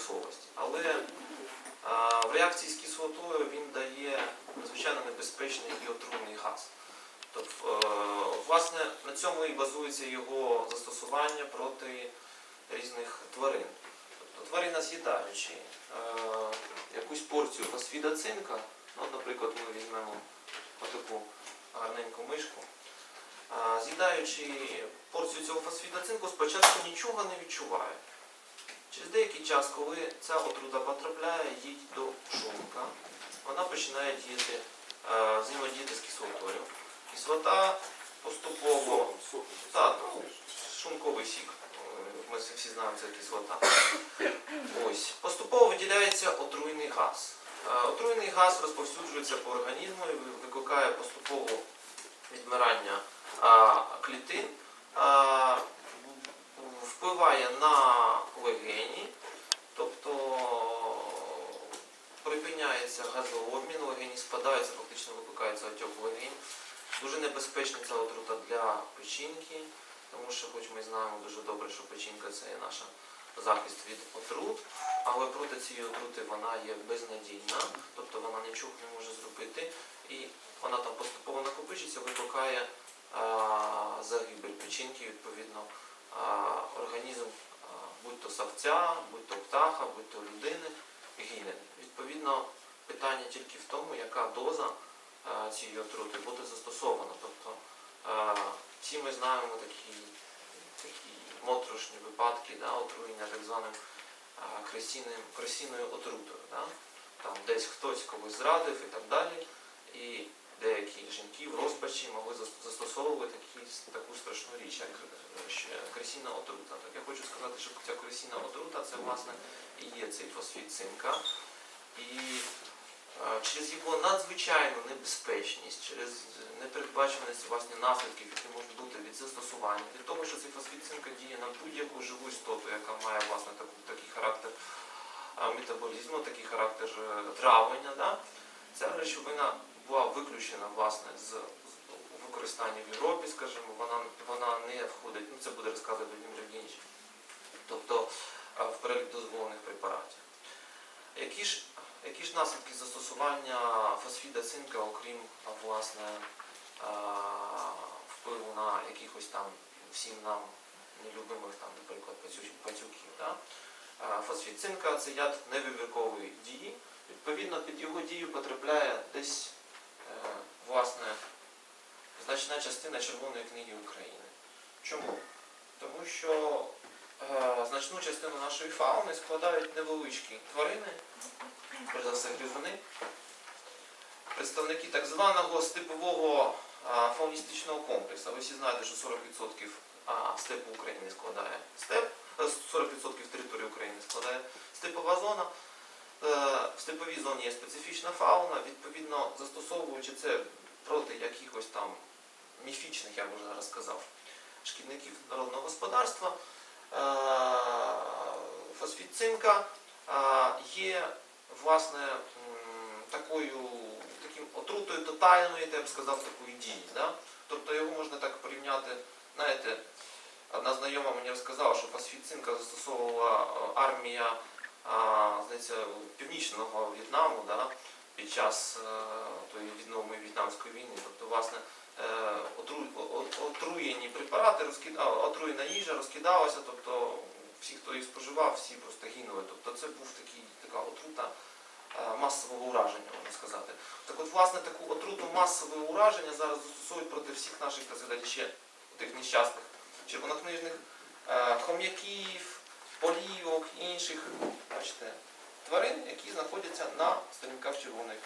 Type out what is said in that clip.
промисловості. Але а, в реакції з кислотою він дає надзвичайно небезпечний і отруйний газ. Тобто, е, власне, на цьому і базується його застосування проти різних тварин. Тобто тварина з'їдаючи е, якусь порцію фосфіда цинка, ну, наприклад, ми візьмемо отаку гарненьку мишку, а, з'їдаючи порцію цього фосфіда цинку, спочатку нічого не відчуває. Через деякий час, коли ця отрута потрапляє їй до шлунка, вона починає діяти, е, взаємодіяти з кислотою. Кислота поступово, так, ну, шлунковий сік, е, ми всі знаємо, це кислота. Ось, поступово виділяється отруйний газ. Е, Отруйний газ розповсюджується по організму і викликає поступово відмирання клітин, впливає на легені спадаються, фактично викликається отек легень. Дуже небезпечна ця отрута для печінки, тому що, хоч ми знаємо дуже добре, що печінка це є наша захист від отрут, але проти цієї отрути вона є безнадійна, тобто вона нічого не може зробити, і вона там поступово накопичиться, викликає загибель печінки, відповідно, організм, будь то савця, будь то птаха, будь то людини, гине. Відповідно, питання тільки в тому, яка доза цієї отрути буде застосована. Тобто всі ми знаємо такі, такі моторошні випадки да, отруєння так званим а, кресінним, отрутою. Да? Там десь хтось когось зрадив і так далі. І деякі жінки в розпачі могли застосовувати такі, таку страшну річ, як е, ще кресінна отрута. Так я хочу сказати, що ця кресінна отрута це власне і є цей фосфід цинка. І е, через його надзвичайну небезпечність, через непередбачуваність власне наслідків, які можуть бути від застосування, від того, що цей фосфід цинка діє на будь-яку живу істоту, яка має власне таку, такий характер метаболізму, такий характер е, травлення. Да? Ця речовина була виключена власне з використання в Європі, скажімо, вона, вона не входить, ну це буде розказувати Володимир Євгенійович, тобто в перелік дозволених препаратів. Які ж, які ж наслідки застосування фосфіда цинка, окрім власне впливу на якихось там всім нам нелюбимих, там, наприклад, пацюків? Да? Фосфід цинка це яд невибіркової дії. Відповідно, під його дію потрапляє десь е, власне значна частина Червоної книги України. Чому? Тому що значну частину нашої фауни складають невеличкі тварини, перш за все гризуни, представники так званого степового фауністичного комплексу. Ви всі знаєте, що 40% степу України складає степ, е, 40% території України складає степова зона. Е, В степовій зоні є специфічна фауна, відповідно, застосовуючи це проти якихось там міфічних, я б вже зараз сказав, шкідників народного господарства, е, фосфід цинка е, є власне такою таким отрутою тотальної, я б сказав, такої дії. Да? Тобто його можна так порівняти, знаєте, одна знайома мені розказала, що фосфід цинка застосовувала е, армія здається, північного В'єтнаму да, під час тої відновленої в'єтнамської війни. Тобто, власне, отру- отруєні препарати, розкида... отруєна їжа розкидалася, тобто всі, хто їх споживав, всі просто гинули. Тобто це був такий, така отрута е, масового ураження, можна сказати. Так от, власне, таку отруту масового ураження зараз застосовують проти всіх наших, так сказати, ще тих нещасних червонокнижних е, хом'яків, полівок, інших бачите, тварин, які знаходяться на сторінках червоної